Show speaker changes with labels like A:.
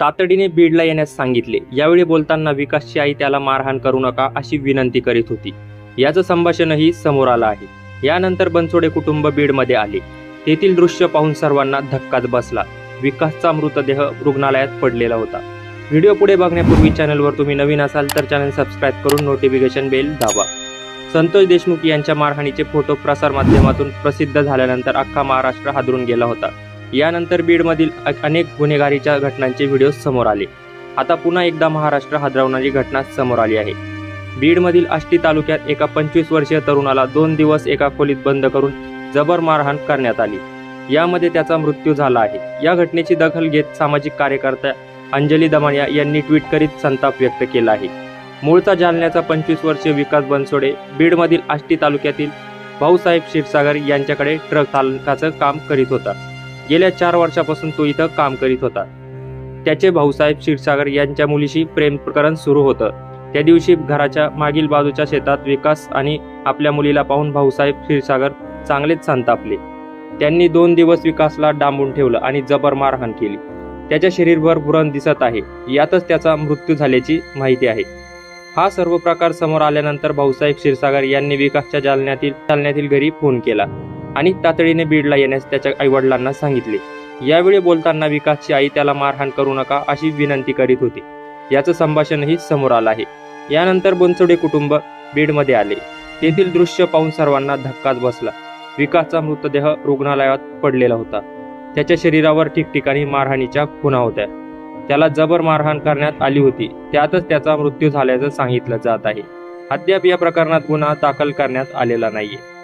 A: तातडीने बीडला येण्यास सांगितले. यावेळी बोलताना विकासची आई त्याला मारहाण करू नका अशी विनंती करीत होती. याचं संभाषणही समोर आलं आहे. यानंतर बनसोडे कुटुंब बीडमध्ये आले. तेथील दृश्य पाहून सर्वांना धक्काच बसला. विकासचा मृतदेह रुग्णालयात पडलेला होता. व्हिडिओ पुढे बघण्यापूर्वी चॅनलवर तुम्ही नवीन असाल तर चॅनल सबस्क्राईब करून नोटिफिकेशन बेल दाबा. संतोष देशमुख यांच्या मारहाणीचे फोटो प्रसारमाध्यमातून प्रसिद्ध झाल्यानंतर अख्खा महाराष्ट्र हादरून गेला होता. यानंतर बीडमधील अनेक गुन्हेगारीच्या घटनांचे व्हिडिओ समोर आले. आता पुन्हा एकदा महाराष्ट्र हादरवणारी घटना समोर आली आहे. बीडमधील आष्टी तालुक्यात एका पंचवीस वर्षीय तरुणाला दोन दिवस एका खोलीत बंद करून जबर मारहाण करण्यात आली. यामध्ये त्याचा मृत्यू झाला आहे. या घटनेची दखल घेत सामाजिक कार्यकर्त्या अंजली दमानिया यांनी ट्विट करीत संताप व्यक्त केला आहे. मूळचा जालन्याचा पंचवीस वर्षीय विकास बनसोडे बीडमधील आष्टी तालुक्यातील भाऊसाहेब क्षीरसागर यांच्याकडे ट्रक चालकाचं काम करीत होता. गेल्या चार वर्षापासून तो इथं काम करीत होता. त्याचे भाऊसाहेब क्षीरसागर यांच्या मुलीशी प्रेम प्रकरण सुरू होतं. त्या दिवशी घराच्या मागील बाजूच्या शेतात विकास आणि आपल्या मुलीला पाहून भाऊसाहेब क्षीरसागर चांगलेच संतापले. त्यांनी दोन दिवस विकासला डांबून ठेवलं आणि जबर मारहाण केली. त्याच्या शरीरभर बुरण दिसत आहे. यातच त्याचा मृत्यू झाल्याची माहिती आहे. हा सर्व प्रकार समोर आल्यानंतर भाऊसाहेब क्षीरसागर यांनी विकासच्या जालन्यातील जालन्यातील घरी फोन केला. आणि तातडीने बीडला येण्यास त्याच्या आईवडिलांना सांगितले. यावेळी बोलताना विकासची आई त्याला मारहाण करू नका अशी विनंती करीत होती. याचं संभाषणही समोर आलं आहे. यानंतर बनसोडे कुटुंब बीडमध्ये आले. तेथील दृश्य पाहून सर्वांना धक्काच बसला. विकासचा मृतदेह रुग्णालयात पडलेला होता. त्याच्या शरीरावर ठिकठिकाणी मारहाणीच्या खुणा होत्या. त्याला जबर मारहाण करण्यात आली होती. त्यातच त्याचा मृत्यू झाल्याचं सांगितलं जात आहे. अद्याप या प्रकरणात गुन्हा दाखल करण्यात आलेला नाहीये.